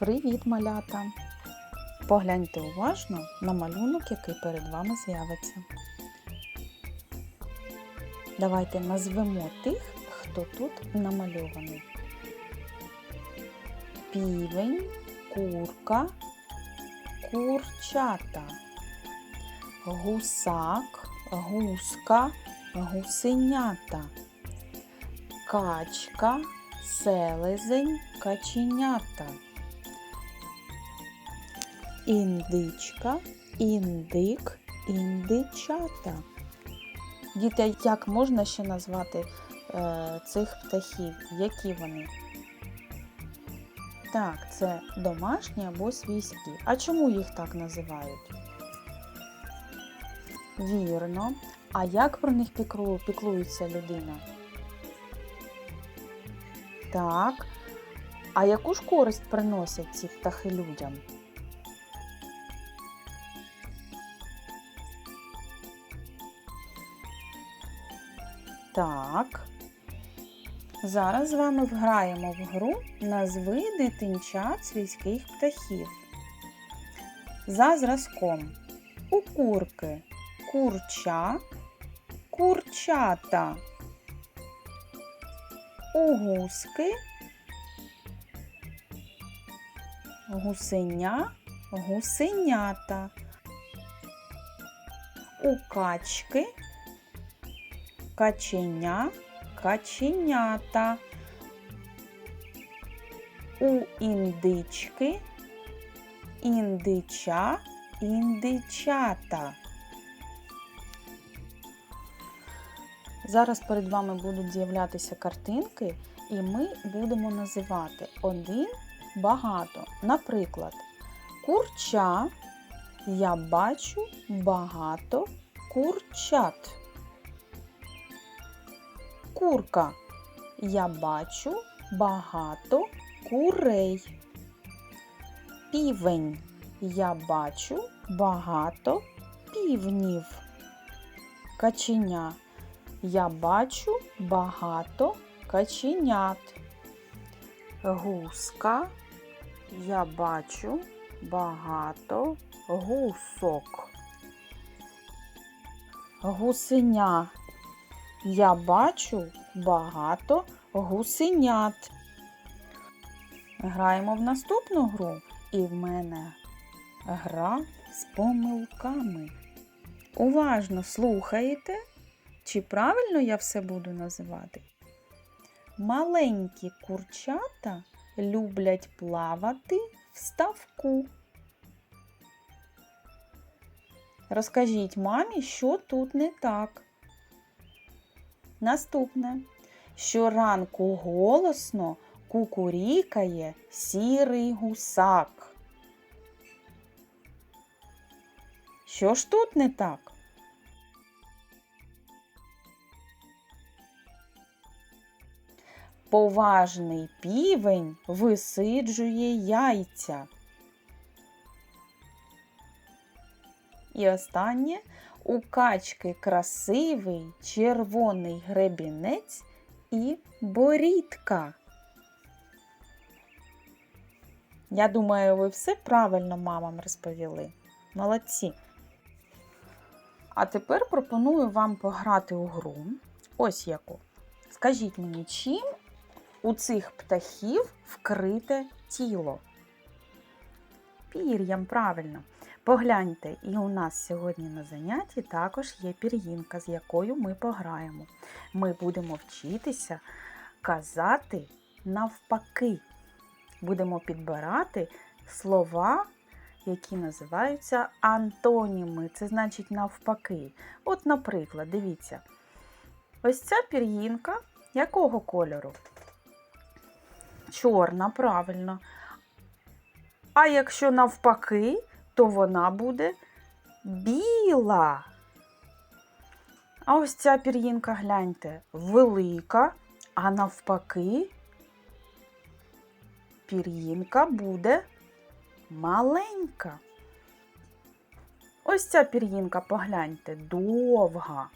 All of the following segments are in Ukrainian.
Привіт, малята! Погляньте уважно на малюнок, який перед вами з'явиться. Давайте назвемо тих, хто тут намальований. Півень, курка, курчата, гусак, гуска, гусенята, качка, селезень, каченята. Індичка, індик, індичата. Діти, як можна ще назвати е, цих птахів? Які вони? Так, це домашні або свійські. А чому їх так називають? Вірно. А як про них піклу- піклується людина? Так. А яку ж користь приносять ці птахи людям? Так. Зараз з вами вграємо в гру назви дитинчат свійських птахів. За зразком. У курки курча, курчата. У гуски гусеня, гусенята. У качки каченя, каченята. У індички індича, індичата. Зараз перед вами будуть з'являтися картинки, і ми будемо називати один багато. Наприклад, курча я бачу багато курчат. Курка я бачу багато курей. Півень я бачу багато півнів. Каченя я бачу багато каченят. Гуска я бачу багато гусок. Гусеня я бачу багато гусенят. Граємо в наступну гру, і в мене гра з помилками. Уважно слухаєте, чи правильно я все буду називати? Маленькі курчата люблять плавати в ставку. Розкажіть мамі, що тут не так. Наступне. Щоранку голосно кукурікає сірий гусак. Що ж тут не так? Поважний півень висиджує яйця. І останнє у качки красивий червоний гребінець і борідка. Я думаю, ви все правильно мамам розповіли. Молодці. А тепер пропоную вам пограти у гру. Ось яку. Скажіть мені, чим у цих птахів вкрите тіло? Пір'ям, правильно. Погляньте, і у нас сьогодні на занятті також є пір'їнка, з якою ми пограємо. Ми будемо вчитися казати навпаки. Будемо підбирати слова, які називаються антоніми. Це значить навпаки. От, наприклад, дивіться, ось ця пір'їнка якого кольору? Чорна, правильно. А якщо навпаки, то вона буде біла. А ось ця пір'їнка, гляньте, велика, а навпаки, пір'їнка буде маленька. Ось ця пір'їнка, погляньте, довга.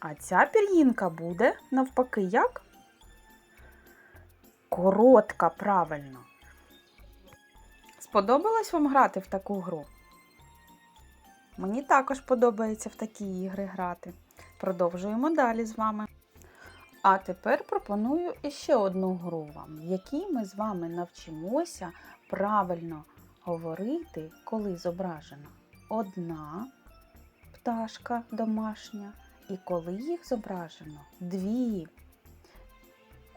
А ця пір'їнка буде навпаки як? Коротка, правильно. Сподобалось вам грати в таку гру? Мені також подобається в такі ігри грати. Продовжуємо далі з вами. А тепер пропоную іще одну гру вам, в якій ми з вами навчимося правильно говорити, коли зображена одна пташка домашня, і коли їх зображено дві.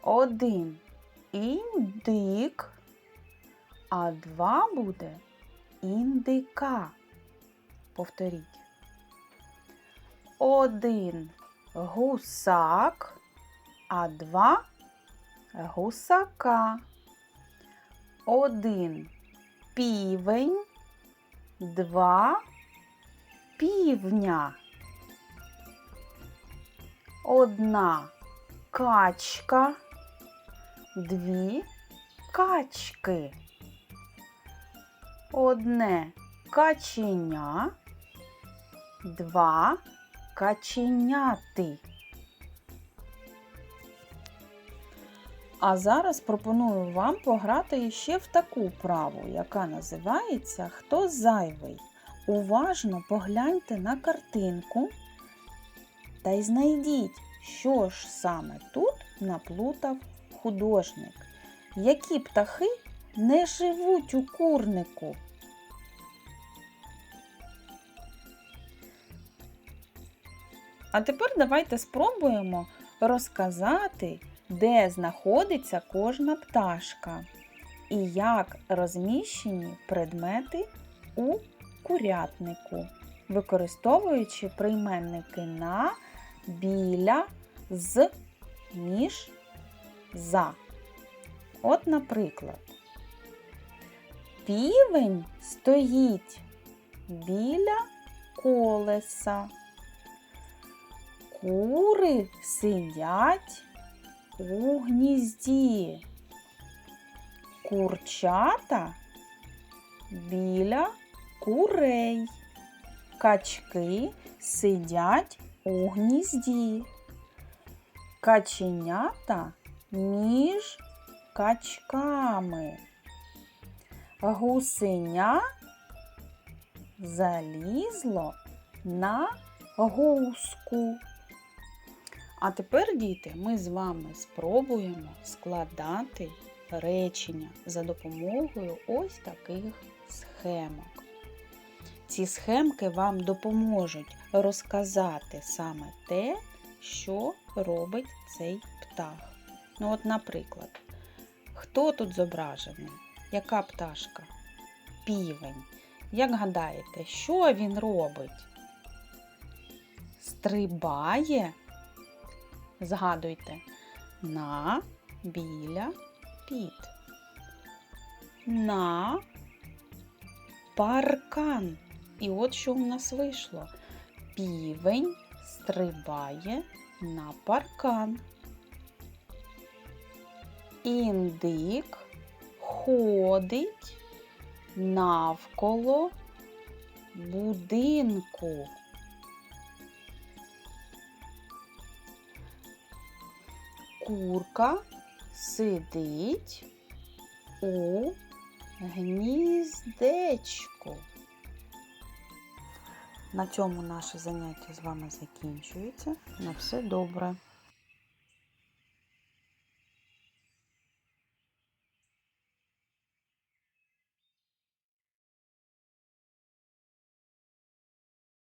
Один індик, а два буде індика. Повторіть. Один гусак, а два гусака. Один півень, два півня. Одна качка, дві качки. Одне каченя, два каченяти. А зараз пропоную вам пограти ще в таку праву, яка називається Хто зайвий. Уважно погляньте на картинку та й знайдіть, що ж саме тут наплутав художник. Які птахи не живуть у курнику? А тепер давайте спробуємо розказати, де знаходиться кожна пташка і як розміщені предмети у курятнику, використовуючи прийменники на, біля, з, між, за. От, наприклад, півень стоїть біля колеса. Кури сидять у гнізді. Курчата біля курей. Качки сидять у гнізді. Каченята між качками. Гусеня залізло на гуску. А тепер, діти, ми з вами спробуємо складати речення за допомогою ось таких схемок. Ці схемки вам допоможуть розказати саме те, що робить цей птах. Ну, от, наприклад, хто тут зображений? Яка пташка? Півень. Як гадаєте, що він робить? Стрибає? Згадуйте, на, біля, під. На паркан. І от що в нас вийшло. Півень стрибає на паркан. Індик ходить навколо будинку. Курка сидить у гніздечку. На цьому наше заняття з вами закінчується. На все добре.